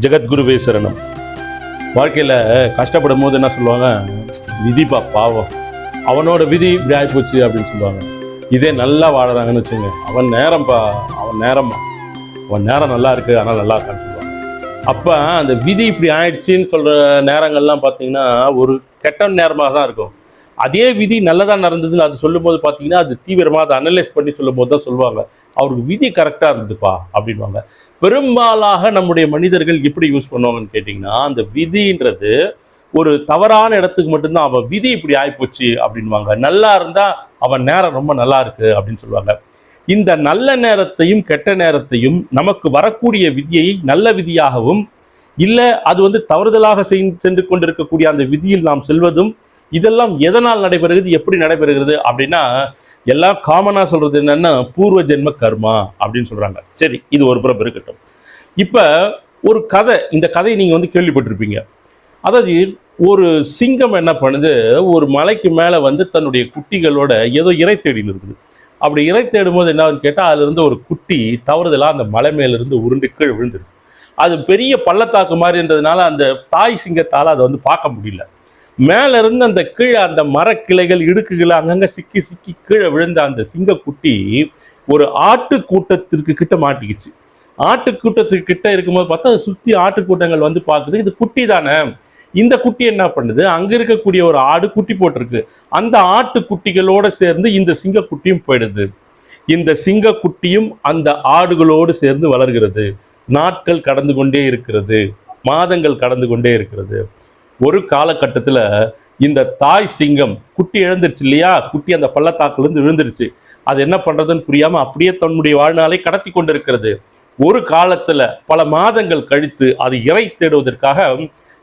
ஜெகத்குருவே சரணம். வாழ்க்கையில் கஷ்டப்படும் போது என்ன சொல்லுவாங்க? விதிப்பா பாவம். அவனோட விதி இப்படி ஆகிப்போச்சு அப்படின்னு சொல்லுவாங்க. இதே நல்லா வாழறாங்கன்னு வச்சுங்க அவன் நேரம்ப்பா அவன் நேரம்மா. அவன் நேரம் நல்லா இருக்கு ஆனால் நல்லா இருக்கான்னு சொல்லுவாங்க. அப்போ அந்த விதி இப்படி ஆயிடுச்சின்னு சொல்கிற நேரங்கள்லாம் பார்த்தீங்கன்னா ஒரு கெட்ட நேரமாக தான் இருக்கும். அதே விதி நல்லதாக நடந்ததுன்னு அது சொல்லும்போது பார்த்தீங்கன்னா அது தீவிரமாக அதை அனலைஸ் பண்ணி சொல்லும்போது தான் சொல்லுவாங்க. அவருக்கு விதி கரெக்டாக இருந்துப்பா அப்படின்வாங்க பெரும்பாலாக நம்முடைய மனிதர்கள் எப்படி யூஸ் பண்ணுவாங்கன்னு கேட்டிங்கன்னா அந்த விதின்றது ஒரு தவறான இடத்துக்கு மட்டும்தான் அவன் விதி இப்படி ஆகிப்போச்சு அப்படின்வாங்க நல்லா இருந்தால் அவன் நேரம் ரொம்ப நல்லா இருக்கு அப்படின்னு சொல்லுவாங்க. இந்த நல்ல நேரத்தையும் கெட்ட நேரத்தையும் நமக்கு வரக்கூடிய விதியை நல்ல விதியாகவும் இல்லை அது வந்து தவறுதலாக செய்- சென்று கொண்டிருக்கக்கூடிய அந்த விதியில் நாம் செல்வதும் இதெல்லாம் எதனால் நடைபெறுகிறது எப்படி நடைபெறுகிறது அப்படின்னா எல்லாம் காமனாக சொல்கிறது என்னன்னா பூர்வ ஜென்ம கர்மா அப்படின்னு சொல்கிறாங்க சரி இது ஒரு புறம் இருக்கட்டும். இப்போ ஒரு கதை இந்த கதையை நீங்கள் வந்து கேள்விப்பட்டிருப்பீங்க. அதாவது ஒரு சிங்கம் என்ன பண்ணுது ஒரு மலைக்கு மேலே வந்து தன்னுடைய குட்டிகளோட ஏதோ இறை தேடின்னு இருக்குது. அப்படி இறை தேடும் போது என்னன்னு கேட்டால் அதுலேருந்து ஒரு குட்டி தவறுதலாக அந்த மலை மேலிருந்து உருண்டு கீழ் விழுந்துருது. அது பெரிய பள்ளத்தாக்கு மாதிரி இருந்ததுனால அந்த தாய் சிங்கத்தால் அதை வந்து பார்க்க முடியல. மேல இருந்து அந்த கீழே அந்த மரக்கிளைகள் இடுக்குகள் அங்கங்க சிக்கி சிக்கி கீழே விழுந்த அந்த சிங்கக்குட்டி ஒரு ஆட்டு கூட்டத்திற்கு கிட்ட மாட்டிக்கிச்சு. ஆட்டு கூட்டத்துக்கு கிட்ட இருக்கும்போது பார்த்தா அதை சுத்தி ஆட்டு கூட்டங்கள் வந்து பார்க்குது. இது குட்டி தானே? இந்த குட்டி என்ன பண்ணுது? அங்க இருக்கக்கூடிய ஒரு ஆடு குட்டி போட்டிருக்கு. அந்த ஆட்டு குட்டிகளோட சேர்ந்து இந்த சிங்கக்குட்டியும் போயிடுது. இந்த சிங்கக்குட்டியும் அந்த ஆடுகளோடு சேர்ந்து வளர்கிறது. நாட்கள் கடந்து கொண்டே இருக்கிறது. மாதங்கள் கடந்து கொண்டே இருக்கிறது. ஒரு காலகட்டத்தில் இந்த தாய் சிங்கம் குட்டி இழந்துருச்சு இல்லையா? குட்டி அந்த பள்ளத்தாக்குலேருந்து விழுந்துருச்சு. அது என்ன பண்ணுறதுன்னு புரியாமல் அப்படியே தன்னுடைய வாழ்நாளை கடத்தி கொண்டிருக்கிறது. ஒரு காலத்தில் பல மாதங்கள் கழித்து அது இறை தேடுவதற்காக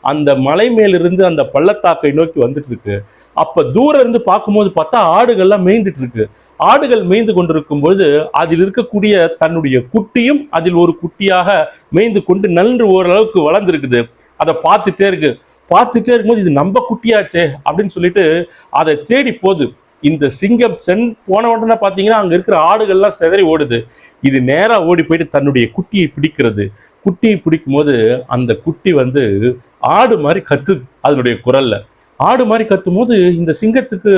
அந்த மலை மேலிருந்து அந்த பள்ளத்தாக்கை நோக்கி வந்துட்டு இருக்கு. அப்போ தூரம் இருந்து பார்க்கும்போது பார்த்தா ஆடுகள்லாம் மேய்ந்துட்டு இருக்கு. ஆடுகள் மேய்ந்து கொண்டிருக்கும் பொழுது அதில் இருக்கக்கூடிய தன்னுடைய குட்டியும் அதில் ஒரு குட்டியாக மேய்ந்து கொண்டு நன்று ஓரளவுக்கு வளர்ந்துருக்குது. அதை பார்த்துட்டே இருக்கு. பார்த்துட்டே இருக்கும்போது இது நம்ம குட்டியாச்சே அப்படின்னு சொல்லிட்டு அதை தேடி போகுது. இந்த சிங்கம் சென் போன உடனே பார்த்தீங்கன்னா அங்கே இருக்கிற ஆடுகள்லாம் சிதறி ஓடுது. இது நேராக ஓடி போயிட்டு தன்னுடைய குட்டியை பிடிக்கிறது. குட்டியை பிடிக்கும் போது அந்த குட்டி வந்து ஆடு மாதிரி கத்துது அதனுடைய குரல்ல. ஆடு மாதிரி கத்தும் போது இந்த சிங்கத்துக்கு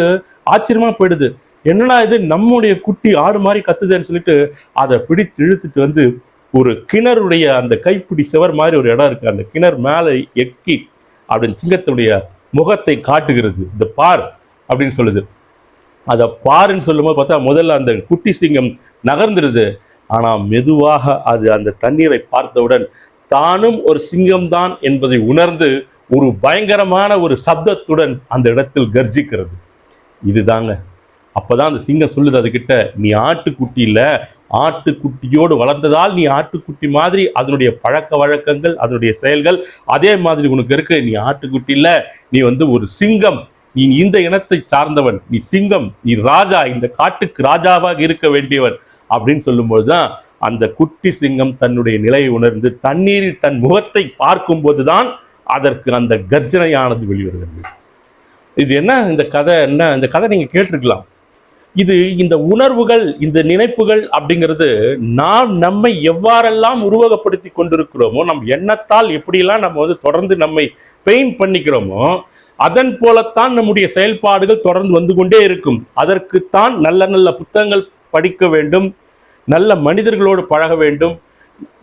ஆச்சரியமா போயிடுது. என்னடா இது நம்முடைய குட்டி ஆடு மாதிரி கத்துதேன்னு சொல்லிட்டு அதை பிடிச்சு இழுத்துட்டு வந்து ஒரு கிணறுடைய அந்த கைப்பிடி செவர் மாதிரி ஒரு இடம் இருக்கு. அந்த கிணறு மேலே எக்கி அப்படின்னு சிங்கத்தினுடைய முகத்தை காட்டுகிறது. இந்த பார் அப்படின்னு சொல்லுது. அதை பாருன்னு சொல்லும்போது பார்த்தா முதல்ல அந்த குட்டி சிங்கம் நகர்ந்துடுது. ஆனால் மெதுவாக அது அந்த தண்ணீரை பார்த்தவுடன் தானும் ஒரு சிங்கம்தான் என்பதை உணர்ந்து ஒரு பயங்கரமான ஒரு சப்தத்துடன் அந்த இடத்தில் கர்ஜிக்கிறது. இதுதாங்க அப்போதான் அந்த சிங்கம் சொல்லுது அதுக்கிட்ட நீ ஆட்டுக்குட்டி இல்லை ஆட்டுக்குட்டியோடு வளர்ந்ததால் நீ ஆட்டுக்குட்டி மாதிரி அதனுடைய பழக்க வழக்கங்கள் அதனுடைய செயல்கள் அதே மாதிரி உனக்கு இருக்கு. நீ ஆட்டுக்குட்டி இல்லை நீ வந்து ஒரு சிங்கம். நீ இந்த இனத்தை சார்ந்தவன். நீ சிங்கம். நீ ராஜா. இந்த காட்டுக்கு ராஜாவாக இருக்க வேண்டியவன். அப்படின்னு சொல்லும்போது தான் அந்த குட்டி சிங்கம் தன்னுடைய நிலையை உணர்ந்து தண்ணீரில் தன் முகத்தை பார்க்கும்போது தான் அதற்கு அந்த கர்ஜனையானது வெளிவருகிறது. இது என்ன? இந்த கதை என்ன? இந்த கதை நீங்கள் கேட்டிருக்கலாம். இது இந்த உணர்வுகள் இந்த நினைப்புகள் அப்படிங்கிறது நாம் நம்மை எவ்வாறெல்லாம் உருவகப்படுத்தி கொண்டிருக்கிறோமோ நம் எண்ணத்தால் எப்படியெல்லாம் நம்ம வந்து தொடர்ந்து நம்மை பெயின் பண்ணிக்கிறோமோ அதன் போலத்தான் நம்முடைய செயல்பாடுகள் தொடர்ந்து வந்து கொண்டே இருக்கும். அதற்குத்தான் நல்ல நல்ல புத்தகங்கள் படிக்க வேண்டும் நல்ல மனிதர்களோடு பழக வேண்டும்.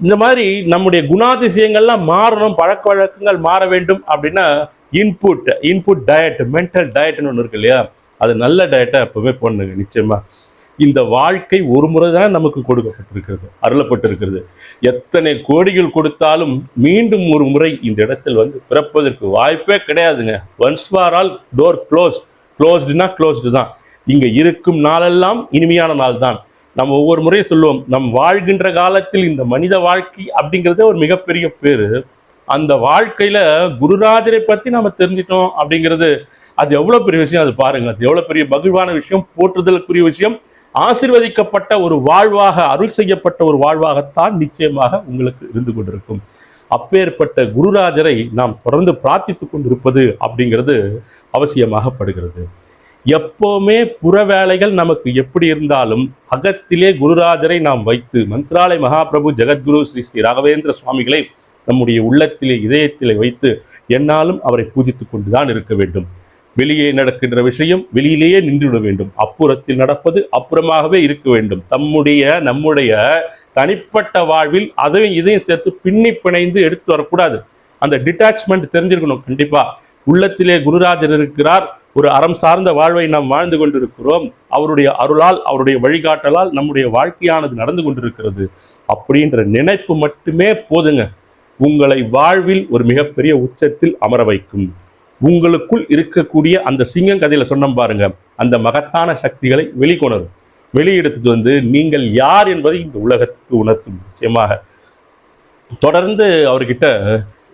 இந்த மாதிரி நம்முடைய குணாதிசயங்கள்லாம் மாறணும் பழக்க வழக்கங்கள் மாற வேண்டும் அப்படின்னா இன்புட் இன்புட் டயட் மென்டல் டயட்னு ஒன்று இருக்கு இல்லையா? அது நல்ல டயட்டை எப்பவுமே பண்ணுங்க நிச்சயமா. இந்த வாழ்க்கை ஒரு முறை தான் நமக்கு கொடுக்கப்பட்டிருக்கிறது அருளப்பட்டிருக்கிறது. எத்தனை கோடிகள் கொடுத்தாலும் மீண்டும் ஒரு முறை இந்த இடத்தில் வந்து பிறப்பதற்கு வாய்ப்பே கிடையாதுங்க. Once for all door close க்ளோஸ்டுனா closed தான். இங்கே இருக்கும் நாளெல்லாம் இனிமையான நாள் தான் நம்ம ஒவ்வொரு முறையும் சொல்லுவோம் நம் வாழ்கின்ற காலத்தில் இந்த மனித வாழ்க்கை அப்படிங்கிறதே ஒரு மிகப்பெரிய பேர். அந்த வாழ்க்கையில் குருராஜரை பற்றி நம்ம தெரிஞ்சிட்டோம் அப்படிங்கிறது அது எவ்வளோ பெரிய விஷயம்? அது பாருங்கள் அது எவ்வளோ பெரிய மகிழ்வான விஷயம் போற்றுதலுக்குரிய விஷயம். ஆசிர்வதிக்கப்பட்ட ஒரு வாழ்வாக அருள் செய்யப்பட்ட ஒரு வாழ்வாகத்தான் நிச்சயமாக உங்களுக்கு இருந்து கொண்டிருக்கும். அப்பேற்பட்ட குருராஜரை நாம் தொடர்ந்து பிரார்த்தித்து கொண்டிருப்பது அப்படிங்கிறது அவசியமாகப்படுகிறது எப்போவுமே புற வேலைகள் நமக்கு எப்படி இருந்தாலும் அகத்திலே குருராஜரை நாம் வைத்து மந்திராலய மகாபிரபு ஜெகத்குரு ஸ்ரீ ஸ்ரீ ராகவேந்திர சுவாமிகளை நம்முடைய உள்ளத்திலே இதயத்திலே வைத்து என்னாலும் அவரை பூஜித்து கொண்டுதான் இருக்க வேண்டும். வெளியே நடக்கின்ற விஷயம் வெளியிலேயே நின்றுவிட வேண்டும். அப்புறத்தில் நடப்பது அப்புறமாகவே இருக்க வேண்டும். தம்முடைய நம்முடைய தனிப்பட்ட வாழ்வில் அதையும் இதையும் சேர்த்து பின்னி பிணைந்து எடுத்துட்டு வரக்கூடாது. அந்த டிட்டாச்மெண்ட் தெரிஞ்சிருக்கணும் கண்டிப்பா. உள்ளத்திலே குருராஜர் இருக்கிறார். ஒரு அறம் சார்ந்த வாழ்வை நாம் வாழ்ந்து கொண்டிருக்கிறோம். அவருடைய அருளால் அவருடைய வழிகாட்டலால் நம்முடைய வாழ்க்கையானது நடந்து கொண்டிருக்கிறது. அப்படின்ற நினைப்பு மட்டுமே போதுங்க. உங்களை வாழ்வில் ஒரு மிகப்பெரிய உச்சத்தில் அமர வைக்கும். உங்களுக்குள் இருக்கக்கூடிய அந்த சிங்கம் கதையில சொன்னோம் பாருங்க அந்த மகத்தான சக்திகளை வெளிக்கொணரும். வெளியெடுத்துட்டு வந்து நீங்கள் யார் என்பதை இந்த உலகத்துக்கு உணர்த்தும். நிச்சயமாக தொடர்ந்து அவர்கிட்ட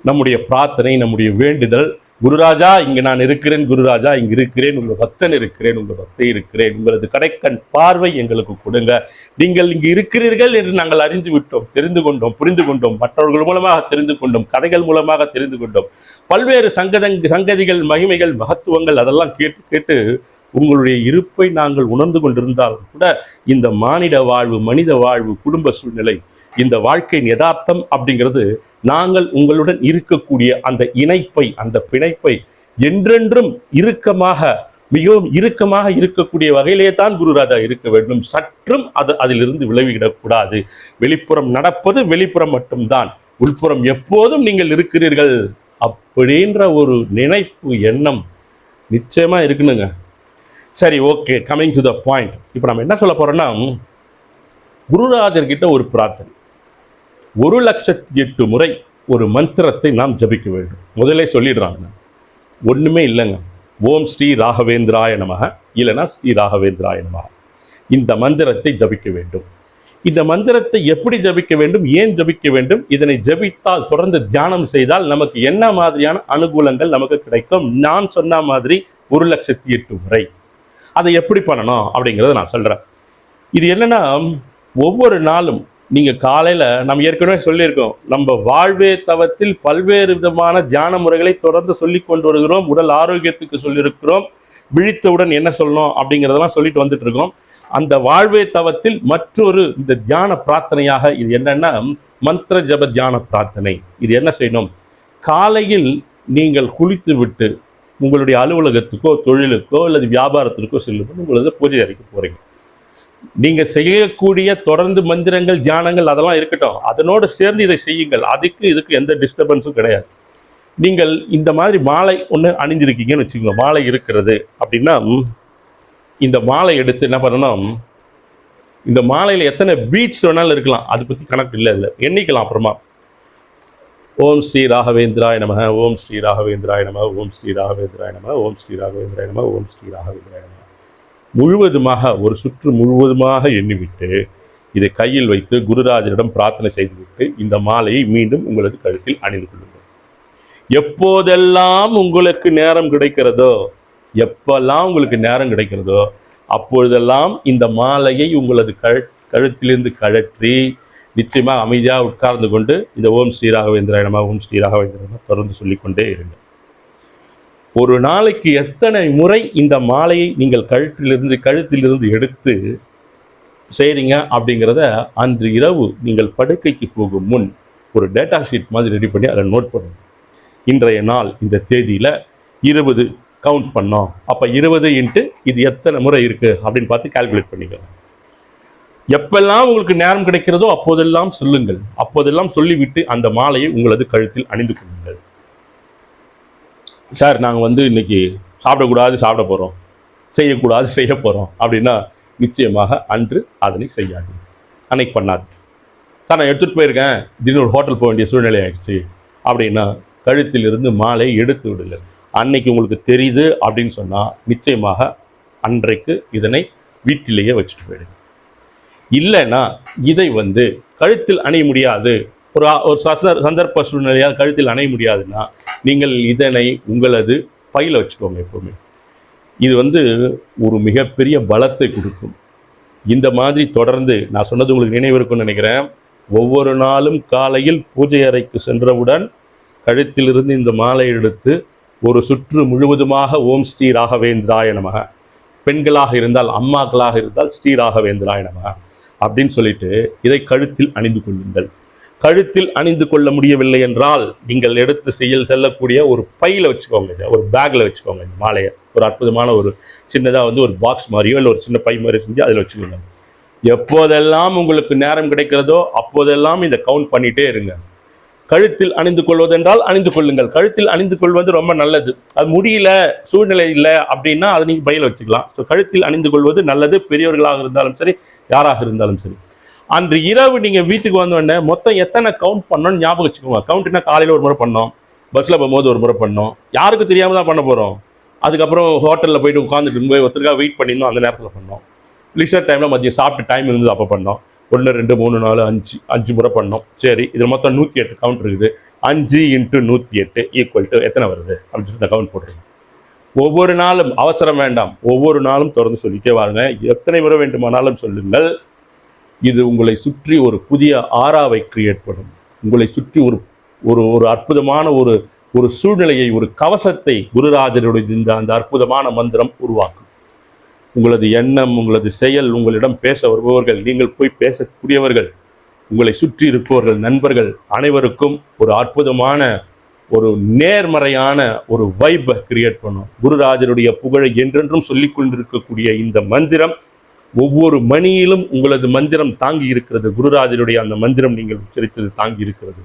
நம்முடைய பிரார்த்தனை நம்முடைய வேண்டுதல் குருராஜா இங்கு நான் இருக்கிறேன் குருராஜா இங்கு இருக்கிறேன் உங்கள் பக்தன் இருக்கிறேன் உங்கள் பக்தை இருக்கிறேன் உங்களது கடைக்கண் பார்வை எங்களுக்கு கொடுங்க. நீங்கள் இங்கு இருக்கிறீர்கள் என்று நாங்கள் அறிந்து விட்டோம் தெரிந்து கொண்டோம் புரிந்து கொண்டோம் மற்றவர்கள் மூலமாக தெரிந்து கொண்டோம் கதைகள் மூலமாக தெரிந்து கொண்டோம். பல்வேறு சங்கதங் சங்கதிகள் மகிமைகள் மகத்துவங்கள் அதெல்லாம் கேட்டு கேட்டு உங்களுடைய இருப்பை நாங்கள் உணர்ந்து கொண்டிருந்தாலும் கூட இந்த மானிட வாழ்வு மனித வாழ்வு குடும்ப சூழ்நிலை இந்த வாழ்க்கையின் யதார்த்தம் அப்படிங்கிறது நாங்கள் உங்களுடன் இருக்கக்கூடிய அந்த இணைப்பை அந்த பிணைப்பை என்றென்றும் இறுக்கமாக மிகவும் இறுக்கமாக இருக்கக்கூடிய வகையிலே தான் குருராஜா இருக்க வேண்டும். சற்றும் அது அதிலிருந்து விளைவிடக்கூடாது வெளிப்புறம் நடப்பது வெளிப்புறம் மட்டும்தான். உள்புறம் எப்போதும் நீங்கள் இருக்கிறீர்கள் அப்படின்ற ஒரு நினைப்பு எண்ணம் நிச்சயமா இருக்கணுங்க. சரி okay coming to the point இப்போ நம்ம என்ன சொல்ல போறோம்னா குருராஜர்கிட்ட ஒரு பிரார்த்தனை. ஒரு லட்சத்தி எட்டு முறை ஒரு மந்திரத்தை நாம் ஜபிக்க வேண்டும். முதலே சொல்லிடுறாங்க. ஒன்றுமே இல்லைங்க. ஓம் ஸ்ரீ ராகவேந்திராய நமக. இல்லைனா ஸ்ரீ ராகவேந்திராய நமக. இந்த மந்திரத்தை ஜபிக்க வேண்டும். இந்த மந்திரத்தை எப்படி ஜபிக்க வேண்டும்? ஏன் ஜபிக்க வேண்டும்? இதனை ஜபித்தால் தொடர்ந்து தியானம் செய்தால் நமக்கு என்ன மாதிரியான அனுகூலங்கள் நமக்கு கிடைக்கும்? நான் சொன்ன மாதிரி ஒரு லட்சத்தி எட்டு முறை. அதை எப்படி பண்ணணும்? அப்படிங்கிறத நான் சொல்கிறேன் இது என்னென்னா ஒவ்வொரு நாளும் நீங்கள் காலையில் நம்ம ஏற்கனவே சொல்லியிருக்கோம். நம்ம வாழ்வே தவத்தில் பல்வேறு விதமான தியான முறைகளை தொடர்ந்து சொல்லி கொண்டு வருகிறோம். உடல் ஆரோக்கியத்துக்கு சொல்லியிருக்கிறோம். விழித்தவுடன் என்ன சொல்லணும் அப்படிங்கிறதெல்லாம் சொல்லிட்டு வந்துட்டு இருக்கோம். அந்த வாழ்வே தவத்தில் மற்றொரு இந்த தியான பிரார்த்தனையாக இது என்னன்னா மந்திர ஜப தியான பிரார்த்தனை. இது என்ன செய்யணும்? காலையில் நீங்கள் குளித்து விட்டு உங்களுடைய அலுவலகத்துக்கோ தொழிலுக்கோ அல்லது வியாபாரத்திற்கோ செல்லும் உங்களது பூஜை அறைக்கு போகிறீங்க நீங்கள் செய்யக்கூடிய தொடர்ந்து மந்திரங்கள் தியானங்கள் அதெல்லாம் இருக்கட்டும். அதனோடு சேர்ந்து இதை செய்யுங்கள். அதுக்கு இதுக்கு எந்த டிஸ்டர்பன்ஸும் கிடையாது. நீங்கள் இந்த மாதிரி மாலை ஒன்று அணிஞ்சிருக்கீங்கன்னு வச்சுக்கோங்க. மாலை இருக்கிறது அப்படின்னா இந்த மாலை எடுத்து என்ன பண்ணணும்? இந்த மாலையில் எத்தனை பீட்ஸ் வேணாலும் இருக்கலாம். அதை பற்றி கணக்கு இல்லை இல்லை. எண்ணிக்கலாம் அப்புறமா. ஓம் ஸ்ரீ ராகவேந்திராய நம ஓம் ஸ்ரீ ராகவேந்திராய நம ஓம் ஸ்ரீ ராகவேந்திராய நம ஓம் ஸ்ரீ ராகவேந்திராய நம ஓம் ஸ்ரீ ராகவேந்திராய நம முழுவதுமாக ஒரு சுற்று முழுவதுமாக எண்ணிவிட்டு இதை கையில் வைத்து குருராஜரிடம் பிரார்த்தனை செய்துவிட்டு இந்த மாலையை மீண்டும் உங்களது கழுத்தில் அணிந்து கொள்ளுங்கள். எப்போதெல்லாம் உங்களுக்கு நேரம் கிடைக்கிறதோ எப்பெல்லாம் உங்களுக்கு நேரம் கிடைக்கிறதோ அப்பொழுதெல்லாம் இந்த மாலையை உங்களது கழு கழுத்திலிருந்து கழற்றி நிச்சயமாக அமைதியாக உட்கார்ந்து கொண்டு இந்த ஓம் ஸ்ரீ ராகவேந்திராய ஓம் ஸ்ரீ தொடர்ந்து சொல்லிக்கொண்டே இருங்கள். ஒரு நாளைக்கு எத்தனை முறை இந்த மாலையை நீங்கள் கழுத்திலிருந்து கழுத்திலிருந்து எடுத்து செய்கிறீங்க அப்படிங்கிறத அன்று இரவு நீங்கள் படுக்கைக்கு போகும் முன் ஒரு டேட்டா ஷீட் மாதிரி ரெடி பண்ணி அதை நோட் பண்ணுங்க. இன்றைய நாள் இந்த தேதியில் இருபது கவுண்ட் பண்ணோம். அப்போ இருபது இன்ட்டு இது எத்தனை முறை இருக்குது அப்படின்னு பார்த்து கால்குலேட் பண்ணிக்கலாம் எப்பெல்லாம் உங்களுக்கு நேரம் கிடைக்கிறதோ அப்போதெல்லாம் சொல்லுங்கள். அப்போதெல்லாம் சொல்லிவிட்டு அந்த மாலையை உங்களது கழுத்தில் அணிந்து கொள்ளுங்கள். சார் நாங்கள் வந்து இன்றைக்கி சாப்பிடக்கூடாது சாப்பிட போகிறோம் செய்யக்கூடாது செய்ய போகிறோம் அப்படின்னா நிச்சயமாக அன்று அதனை செய்யாது. அன்னைக்கு பண்ணாது. சார் நான் எடுத்துகிட்டு போயிருக்கேன். திடீர்னு ஒரு ஹோட்டல் போக வேண்டிய சூழ்நிலை ஆயிடுச்சு. அப்படின்னா கழுத்திலிருந்து மாலை எடுத்து விடுங்கள். அன்னைக்கு உங்களுக்கு தெரியுது அப்படின்னு சொன்னால் நிச்சயமாக அன்றைக்கு இதனை வீட்டிலேயே வச்சுட்டு போயிடுங்க இல்லைன்னா இதை வந்து கழுத்தில் அணிய முடியாது. ஒரு ஒரு சந்தர் சந்தர்ப்ப சூழ்நிலையால் கழுத்தில் அணைய முடியாதுன்னா நீங்கள் இதனை உங்களது பையில் வச்சுக்கோங்க எப்போவுமே. இது வந்து ஒரு மிகப்பெரிய பலத்தை கொடுக்கும். இந்த மாதிரி தொடர்ந்து நான் சொன்னது உங்களுக்கு நினைவு இருக்கும்னு நினைக்கிறேன். ஒவ்வொரு நாளும் காலையில் பூஜை அறைக்கு சென்றவுடன் கழுத்திலிருந்து இந்த மாலை எடுத்து ஒரு சுற்று முழுவதுமாக ஓம் ஸ்ரீ ராகவேந்திராய நமக. பெண்களாக இருந்தால் அம்மாக்களாக இருந்தால் ஸ்ரீ ராகவேந்திராய நமக. அப்படின்னு சொல்லிட்டு இதை கழுத்தில் அணிந்து கொள்ளுங்கள். கழுத்தில் அணிந்து கொள்ள முடியவில்லை என்றால் நீங்கள் எடுத்து செய்யல் செல்லக்கூடிய ஒரு பையில் வச்சுக்கோங்க ஒரு பேக்கில் வச்சுக்கோங்க இந்த மாலையை. ஒரு அற்புதமான ஒரு சின்னதாக வந்து ஒரு பாக்ஸ் மாதிரியோ இல்லை ஒரு சின்ன பை மாதிரி செஞ்சு அதில் வச்சுக்கோங்க. எப்போதெல்லாம் உங்களுக்கு நேரம் கிடைக்கிறதோ அப்போதெல்லாம் இதை கவுண்ட் பண்ணிகிட்டே இருங்க. கழுத்தில் அணிந்து கொள்வதென்றால் அணிந்து கொள்ளுங்கள். கழுத்தில் அணிந்து கொள்வது ரொம்ப நல்லது. அது முடியல சூழ்நிலை இல்லை அப்படின்னா அதை நீங்கள் பையில் வச்சுக்கலாம். ஸோ கழுத்தில் அணிந்து கொள்வது நல்லது. பெரியவர்களாக இருந்தாலும் சரி யாராக இருந்தாலும் சரி. அன்று இரவு நீங்கள் வீட்டுக்கு வந்த உடனே மொத்தம் எத்தனை கவுண்ட் பண்ணோம்னு ஞாபகம் வச்சுக்கோங்க. கவுண்ட்னா காலையில் ஒரு முறை பண்ணோம். பஸ்ஸில் போகும்போது ஒரு முறை பண்ணோம். யாருக்கு தெரியாமல் தான் பண்ண போகிறோம் அதுக்கப்புறம் ஹோட்டலில் போயிட்டு உட்காந்துட்டு போய் ஒருத்தருக்காக வெயிட் பண்ணியிருந்தோம். அந்த நேரத்தில் பண்ணோம். லிசர் டைமில் மதியம் சாப்பிட்டு டைம் இருந்தது அப்போ பண்ணோம். ஒன்று ரெண்டு மூணு நாலு அஞ்சு அஞ்சு முறை பண்ணோம். சரி இதில் மொத்தம் நூற்றி எட்டு கவுண்ட் இருக்குது. அஞ்சு இன்ட்டு நூற்றி எட்டு ஈக்குவல் டு எத்தனை வருது? அப்படின்னு சொல்லி கவுண்ட் போட்டுருங்க ஒவ்வொரு நாளும் அவசரம் வேண்டாம். ஒவ்வொரு நாளும் தொடர்ந்து சொல்லிட்டே வாருங்க. எத்தனை முறை வேண்டுமானாலும் சொல்லுங்கள். இது உங்களை சுற்றி ஒரு புதிய ஆறாவை கிரியேட் பண்ணும் உங்களை சுற்றி ஒரு ஒரு ஒரு அற்புதமான ஒரு ஒரு சூழ்நிலையை ஒரு கவசத்தை குருராஜருடைய இந்த அந்த அற்புதமான மந்திரம் உருவாக்கும். உங்களது எண்ணம் உங்களது செயல் உங்களிடம் பேச வருபவர்கள் நீங்கள் போய் பேசக்கூடியவர்கள் உங்களை சுற்றி இருப்பவர்கள் நண்பர்கள் அனைவருக்கும் ஒரு அற்புதமான ஒரு நேர்மறையான ஒரு வைப்பை கிரியேட் பண்ணும். குருராஜருடைய புகழை என்றென்றும் சொல்லிக் கொண்டிருக்கக்கூடிய இந்த மந்திரம் ஒவ்வொரு மணியிலும் உங்களது மந்திரம் தாங்கி இருக்கிறது. குருராஜருடைய அந்த மந்திரம் நீங்கள் உச்சரித்தது தாங்கி இருக்கிறது.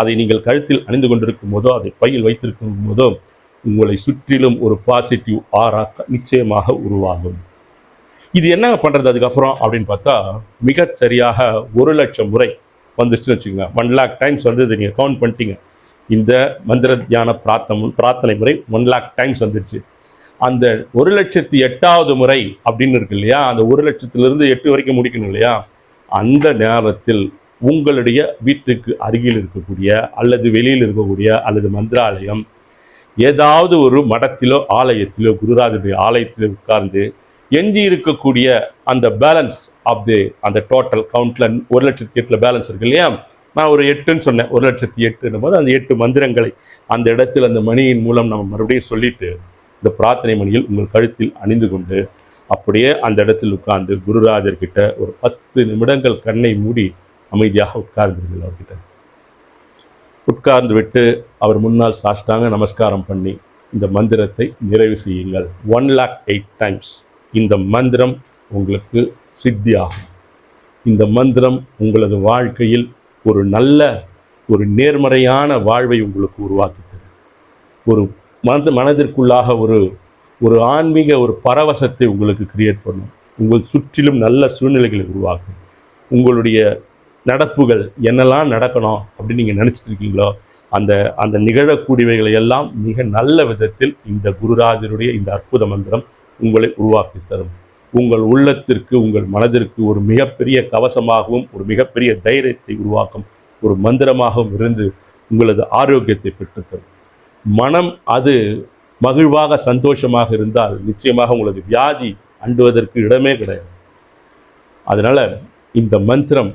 அதை நீங்கள் கழுத்தில் அணிந்து கொண்டிருக்கும் போதோ அதை பையில் வைத்திருக்கும் போதோ உங்களை சுற்றிலும் ஒரு பாசிட்டிவ் ஆரா நிச்சயமாக உருவாகும். இது என்ன பண்ணுறது அதுக்கப்புறம் அப்படின்னு பார்த்தா மிகச் சரியாக ஒரு லட்சம் முறை வந்துச்சுன்னு வச்சுக்கோங்க. ஒன் லேக் டைம்ஸ் வந்து இதை நீங்கள் கவுண்ட் பண்ணிட்டீங்க. இந்த மந்திர தியான பிரார்த்தம் பிரார்த்தனை முறை ஒன் லேக் டைம்ஸ் வந்துருச்சு. அந்த ஒரு லட்சத்தி எட்டாவது முறை அப்படின்னு இருக்கு இல்லையா? அந்த ஒரு லட்சத்திலிருந்து எட்டு வரைக்கும் முடிக்கணும் இல்லையா? அந்த நேரத்தில் உங்களுடைய வீட்டுக்கு அருகில் இருக்கக்கூடிய அல்லது வெளியில் இருக்கக்கூடிய அல்லது மந்திராலயம் ஏதாவது ஒரு மடத்திலோ ஆலயத்திலோ குருராஜருடைய ஆலயத்திலோ உட்கார்ந்து எஞ்சி இருக்கக்கூடிய அந்த பேலன்ஸ் ஆஃப் தி அந்த டோட்டல் கவுண்ட்ல ஒரு லட்சத்தி எட்டில் பேலன்ஸ் இருக்கு இல்லையா? நான் ஒரு எட்டுன்னு சொன்னேன். ஒரு லட்சத்தி எட்டுன்னும் போது அந்த எட்டு மந்திரங்களை அந்த இடத்தில் அந்த மணியின் மூலம் நம்ம மறுபடியும் சொல்லிட்டு இந்த பிரார்த்தனை மணியில் உங்கள் கழுத்தில் அணிந்து கொண்டு அப்படியே அந்த இடத்தில் உட்கார்ந்து குருராஜர்கிட்ட ஒரு பத்து நிமிடங்கள் கண்ணை மூடி அமைதியாக உட்கார்ந்துருங்கள் அவர்கிட்ட. உட்கார்ந்து விட்டு அவர் முன்னால் சாஷ்டாங்க நமஸ்காரம் பண்ணி இந்த மந்திரத்தை நிறைவு செய்யுங்கள். ஒன் லேக் எயிட் டைம்ஸ் இந்த மந்திரம் உங்களுக்கு சித்தியாகும். இந்த மந்திரம் உங்களது வாழ்க்கையில் ஒரு நல்ல ஒரு நேர்மறையான வாழ்வை உங்களுக்கு உருவாக்கி தரும். ஒரு மனது மனதிற்குள்ளாக ஒரு ஒரு ஆன்மீக ஒரு பரவசத்தை உங்களுக்கு கிரியேட் பண்ணும். உங்கள் சுற்றிலும் நல்ல சூழ்நிலைகளை உருவாக்கும். உங்களுடைய நடப்புகள் என்னெல்லாம் நடக்கணும் அப்படின்னு நீங்கள் நினச்சிட்டு இருக்கீங்களோ அந்த அந்த நிகழக்கூடியவைகளை எல்லாம் மிக நல்ல விதத்தில் இந்த குருராஜருடைய இந்த அற்புத மந்திரம் உங்களை உருவாக்கி தரும். உங்கள் உள்ளத்திற்கு உங்கள் மனதிற்கு ஒரு மிகப்பெரிய கவசமாகவும் ஒரு மிகப்பெரிய தைரியத்தை உருவாக்கும் ஒரு மந்திரமாகவும் இருந்து உங்களது ஆரோக்கியத்தை பெற்றுத்தரும். மனம் அது மகிழ்வாக சந்தோஷமாக இருந்தால் நிச்சயமாக உங்களது வியாதி அண்டுவதற்கு இடமே கிடையாது. அதனால் இந்த மந்திரம்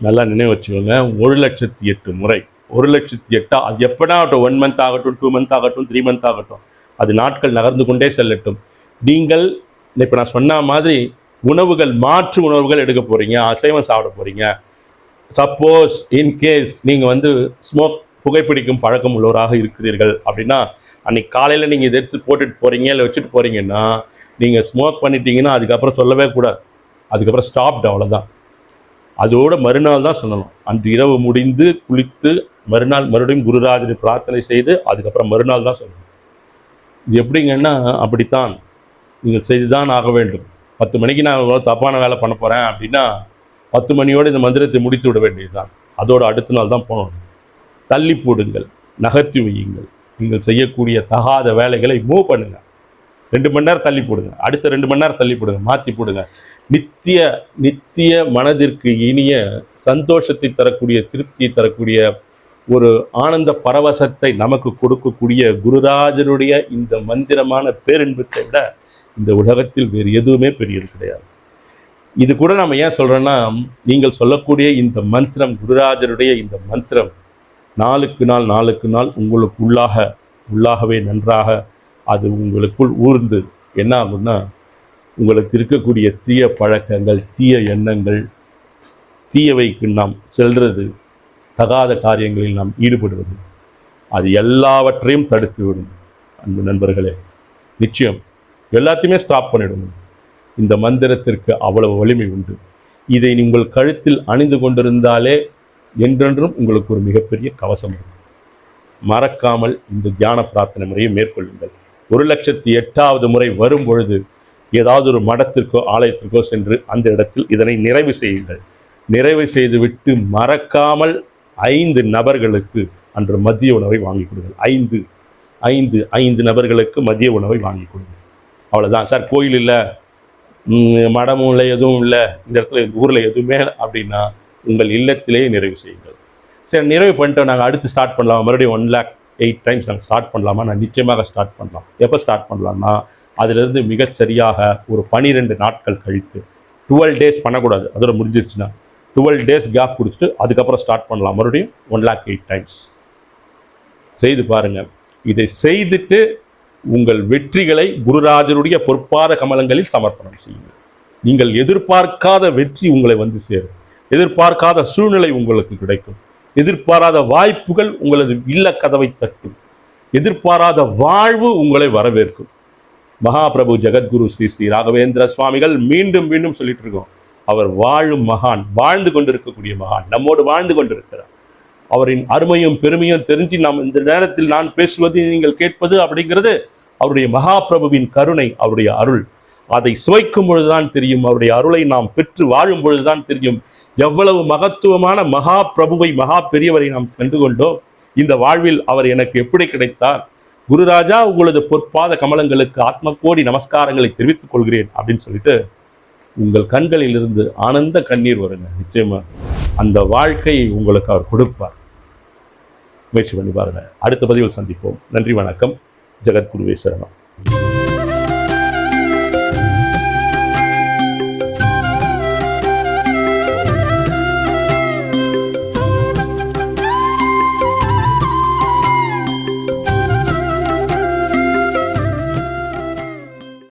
நல்லா நினைவு வச்சுக்கோங்க. ஒரு லட்சத்தி எட்டு முறை. ஒரு லட்சத்தி எட்டா அது எப்படா ஆகட்டும் ஒன் மந்த் ஆகட்டும் டூ மந்த் ஆகட்டும் த்ரீ மந்த் ஆகட்டும் அது நாட்கள் நகர்ந்து கொண்டே செல்லட்டும். நீங்கள் இப்போ நான் சொன்ன மாதிரி உணவுகள் மாற்று உணவுகள் எடுக்க போகிறீங்க அசைவம் சாப்பிட போகிறீங்க சப்போஸ் இன்கேஸ் நீங்கள் வந்து ஸ்மோக் புகைப்பிடிக்கும் பழக்கம் உள்ளவராக இருக்கிறீர்கள் அப்படின்னா அன்னைக்கு காலையில் நீங்கள் இதை எடுத்து போட்டுட்டு போகிறீங்க இல்லை வச்சுட்டு போகிறீங்கன்னா நீங்கள் ஸ்மோக் பண்ணிட்டீங்கன்னா அதுக்கப்புறம் சொல்லவே கூடாது. அதுக்கப்புறம் ஸ்டாப்ட் அவ்வளோதான் அதோட மறுநாள் தான் சொல்லணும். அன்று இரவு முடிந்து குளித்து மறுநாள் மறுபடியும் குருராஜனை பிரார்த்தனை செய்து அதுக்கப்புறம் மறுநாள் தான் சொல்லணும். இது எப்படிங்கன்னா அப்படித்தான். நீங்கள் செய்துதான் ஆக வேண்டும். பத்து மணிக்கு நான் இவ்வளவு தப்பான வேலை பண்ண போகிறேன் அப்படின்னா பத்து மணியோடு இந்த மந்திரத்தை முடித்து விட வேண்டியது தான் அதோட அடுத்த நாள் தான் போகணும். தள்ளி போடுங்கள் நகர்த்தி வையுங்கள். நீங்கள் செய்யக்கூடிய தகாத வேலைகளை மூவ் பண்ணுங்கள் ரெண்டு மணி நேரம் தள்ளி போடுங்க. அடுத்த ரெண்டு மணி நேரம் தள்ளி போடுங்க மாற்றி போடுங்க. நித்திய நித்திய மனதிற்கு இனிய சந்தோஷத்தை தரக்கூடிய திருப்தியை தரக்கூடிய ஒரு ஆனந்த பரவசத்தை நமக்கு கொடுக்கக்கூடிய குருராஜருடைய இந்த மந்திரமான பேரின்பத்தை விட இந்த உலகத்தில் வேறு எதுவுமே பெரியது கிடையாது. இது கூட நம்ம ஏன் சொல்கிறோன்னா நீங்கள் சொல்லக்கூடிய இந்த மந்திரம் குருராஜருடைய இந்த மந்திரம் நாளுக்கு நாள் நாளுக்கு நாள் உங்களுக்கு உள்ளாக உள்ளாகவே நன்றாக அது உங்களுக்குள் ஊர்ந்து என்ன ஆகும்னா உங்களுக்கு இருக்கக்கூடிய தீய பழக்கங்கள் தீய எண்ணங்கள் தீயவைக்கு நாம் செல்வது தகாத காரியங்களில் நாம் ஈடுபடுவது அது எல்லாவற்றையும் தடுத்துவிடும். அன்பு நண்பர்களே நிச்சயம் எல்லாத்தையுமே ஸ்டாப் பண்ணிடணும். இந்த மந்திரத்திற்கு அவ்வளவு வலிமை உண்டு. இதை உங்கள் கழுத்தில் அணிந்து கொண்டிருந்தாலே என்றென்றும் உங்களுக்கு ஒரு மிகப்பெரிய கவசம் இருக்கும் மறக்காமல் இந்த தியான பிரார்த்தனை முறையை மேற்கொள்ளுங்கள். ஒரு லட்சத்தி எட்டாவது முறை வரும் பொழுது ஏதாவது ஒரு மடத்திற்கோ ஆலயத்திற்கோ சென்று அந்த இடத்தில் இதனை நிறைவு செய்யுங்கள். நிறைவு செய்துவிட்டு மறக்காமல் ஐந்து நபர்களுக்கு அன்று மதிய உணவை வாங்கி கொடுங்கள். ஐந்து ஐந்து ஐந்து நபர்களுக்கு மதிய உணவை வாங்கி கொடுங்கள். அவ்வளோதான் சார் கோயில் இல்லை. மடமும் இல்லை எதுவும் இல்லை. இந்த இடத்துல ஊரில் எதுவுமே இல்லை அப்படின்னா உங்கள் இல்லத்திலேயே நிறைவு செய்யுங்கள். சரி நிறைவு பண்ணிட்டு நாங்கள் அடுத்து ஸ்டார்ட் பண்ணலாம்? மறுபடியும் ஒன் லேக் எயிட் டைம்ஸ் நாங்கள் ஸ்டார்ட் பண்ணலாமா? நான் நிச்சயமாக ஸ்டார்ட் பண்ணலாம். எப்போ ஸ்டார்ட் பண்ணலாம்னா அதிலிருந்து மிகச்சரியாக ஒரு பனிரெண்டு நாட்கள் கழித்து டுவெல் டேஸ் பண்ணக்கூடாது. அதோட முடிஞ்சிருச்சுன்னா டுவெல் டேஸ் கேப் கொடுத்துட்டு அதுக்கப்புறம் ஸ்டார்ட் பண்ணலாம். மறுபடியும் ஒன் லேக் எயிட் டைம்ஸ் செய்து பாருங்கள் இதை செய்துட்டு உங்கள் வெற்றிகளை குருராஜருடைய பொற்பாத கமலங்களில் சமர்ப்பணம் செய்யுங்கள். நீங்கள் எதிர்பார்க்காத வெற்றி உங்களை வந்து சேரும். எதிர்பார்க்காத சூழ்நிலை உங்களுக்கு கிடைக்கும். எதிர்பாராத வாய்ப்புகள் உங்களது இல்ல கதவை தட்டும். எதிர்பாராத வாழ்வு உங்களை வரவேற்கும். மகாபிரபு ஜெகத்குரு ஸ்ரீ ஸ்ரீ ராகவேந்திர சுவாமிகள் மீண்டும் மீண்டும் சொல்லிட்டு இருக்கோம். அவர் வாழும் மகான் வாழ்ந்து கொண்டிருக்கக்கூடிய மகான் நம்மோடு வாழ்ந்து கொண்டிருக்கிறார். அவரின் அருமையும் பெருமையும் தெரிஞ்சு நாம் இந்த நேரத்தில் நான் பேசுவது நீங்கள் கேட்பது அப்படிங்கிறது அவருடைய மகாபிரபுவின் கருணை அவருடைய அருள். அதை சுவைக்கும் பொழுதுதான் தெரியும். அவருடைய அருளை நாம் பெற்று வாழும் பொழுதுதான் தெரியும். எவ்வளவு மகத்துவமான மகா பிரபுவை மகா பெரியவரை நாம் கண்டுகொண்டோம். இந்த வாழ்வில் அவர் எனக்கு எப்படி கிடைத்தார்? குருராஜா உங்களது பொற்பாத கமலங்களுக்கு ஆத்ம கோடி நமஸ்காரங்களை தெரிவித்துக் கொள்கிறேன் அப்படின்னு சொல்லிட்டு உங்கள் கண்களில் இருந்து ஆனந்த கண்ணீர் வருங்க. நிச்சயமா அந்த வாழ்க்கையை உங்களுக்கு அவர் கொடுப்பார். முயற்சி பண்ணி பாருங்க. அடுத்த பதிவில் சந்திப்போம். நன்றி வணக்கம். ஜெகத்குருவே சரணம்.